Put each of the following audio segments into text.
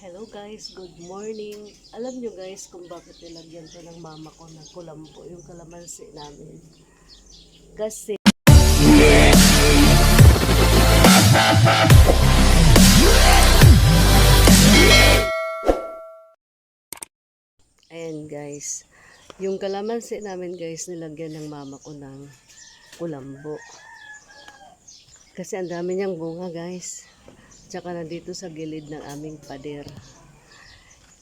Hello guys, good morning. Alam nyo guys kung bakit nilagyan to ng mama ko ng kulambo, yung kalamansi namin. Kasi Ayan guys, yung kalamansi namin guys nilagyan ng mama ko ng kulambo. Kasi ang dami niyang bunga guys. Tsaka nandito sa gilid ng aming pader.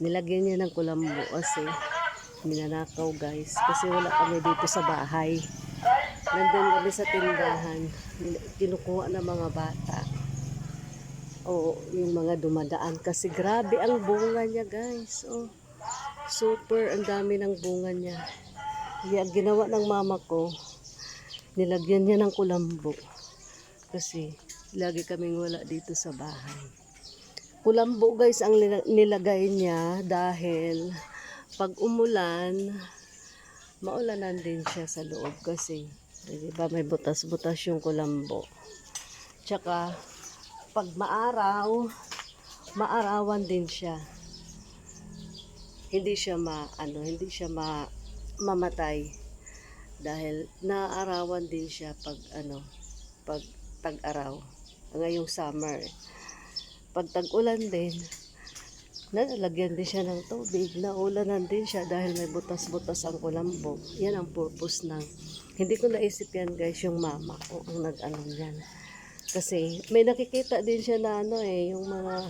Nilagyan niya ng kulambo kasi minanakaw guys. Kasi wala kami dito sa bahay. Nandun kami sa tindahan. Kinukuha ng mga bata. O yung mga dumadaan. Kasi grabe ang bunga niya guys. Oh, super ang dami ng bunga niya. Kaya ginawa ng mama ko, nilagyan niya ng kulambo. Kasi lagi kaming wala dito sa bahay. Kulambo guys ang nila- nilagay niya dahil pag umulan, maulanan din siya sa loob kasi di ba may butas-butas yung kulambo. Tsaka pag maaraw, maarawan din siya. Hindi siya ma ano, hindi siya ma mamatay dahil naaarawan din siya pag ano, pag tag-araw. Ngayong summer. Pag tag-ulan din, nalalagyan din siya ng tubig. Naulanan din siya dahil may butas-butas ang kulambo. Yan ang purpose ng... Hindi ko naisip yan guys, yung mama ko ang nag-ano yan. Kasi may nakikita din siya na ano eh, yung mga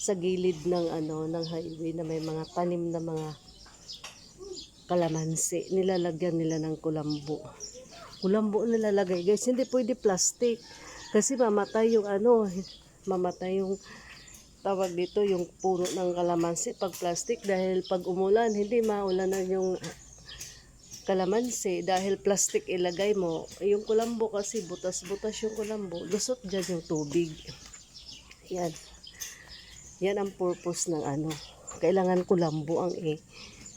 sa gilid ng ano ng highway na may mga tanim na mga kalamansi. Nilalagyan nila ng kulambo kulambo nilalagay guys hindi pwede plastic kasi mamatay yung ano mamatay yung tawag dito yung puno ng kalamansi pag plastic. Dahil pag umulan hindi maulanan yung kalamansi. Dahil plastic ilagay mo yung kulambo kasi butas-butas yung kulambo lusot dyan yung tubig. Yan. Yan ang purpose ng ano. Kailangan kulambo ang i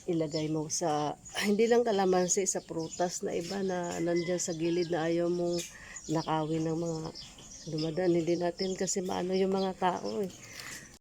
ilagay mo sa hindi lang kalamansi sa prutas na iba na nandyan sa gilid na ayaw mong nakawin ng mga dumadaan hindi natin kasi maano yung mga tao eh